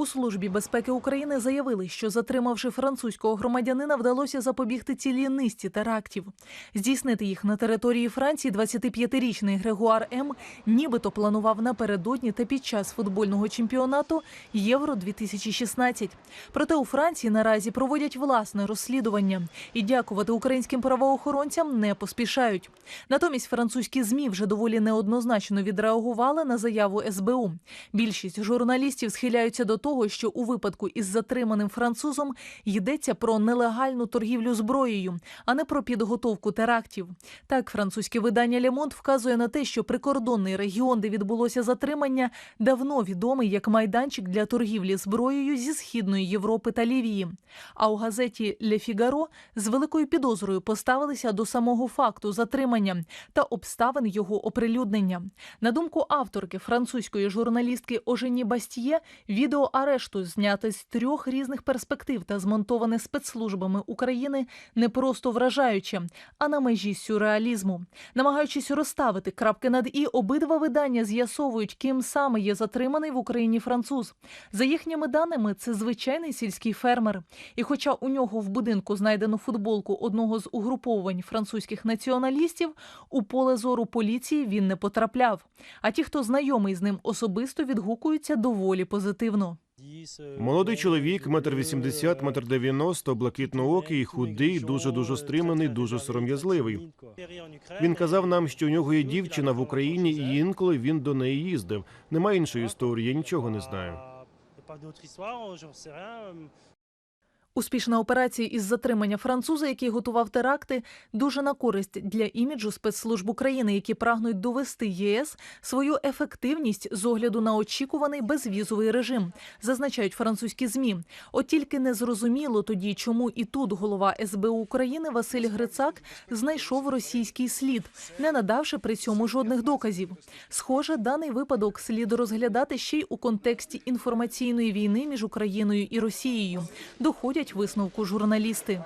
У службі безпеки України заявили, що затримавши французького громадянина, вдалося запобігти цілій низці терактів. Здійснити їх на території Франції 25-річний Грегуар М. нібито планував напередодні та під час футбольного чемпіонату Євро 2016 Проте у Франції наразі проводять власне розслідування і дякувати українським правоохоронцям не поспішають. Натомість французькі змі вже доволі неоднозначно відреагували на заяву СБУ. Більшість журналістів схиляються до того, що у випадку із затриманим французом йдеться про нелегальну торгівлю зброєю, а не про підготовку терактів. Так, французьке видання Лемонт вказує на те, що прикордонний регіон, де відбулося затримання, давно відомий як майданчик для торгівлі зброєю зі східної Європи та Лівії. А у газеті Ле Фігаро з великою підозрою поставилися до самого факту затримання та обставин його оприлюднення. На думку авторки французької журналістки Ожені Бастіє, відео арешту зняте з трьох різних перспектив та змонтоване спецслужбами України не просто вражаюче, а на межі сюрреалізму. Намагаючись розставити крапки над і, обидва видання з'ясовують, ким саме є затриманий в Україні француз. За їхніми даними, це звичайний сільський фермер. І хоча у нього в будинку знайдено футболку одного з угруповань французьких націоналістів, у поле зору поліції він не потрапляв. А ті, хто знайомий з ним особисто, відгукуються доволі позитивно. Молодий чоловік, метр вісімдесят, метр дев'яносто, блакитноокий, худий, дуже дуже стриманий, дуже сором'язливий. Він казав нам, що у нього є дівчина в Україні, і інколи він до неї їздив. Немає іншої історії, я нічого не знаю. Успішна операція із затримання француза, який готував теракти, дуже на користь для іміджу спецслужб України, які прагнуть довести ЄС свою ефективність з огляду на очікуваний безвізовий режим, зазначають французькі змі. От тільки не зрозуміло тоді, чому і тут голова СБУ України Василь Грицак знайшов російський слід, не надавши при цьому жодних доказів. Схоже, даний випадок слід розглядати ще й у контексті інформаційної війни між Україною і Росією. Доходять висновку журналісти.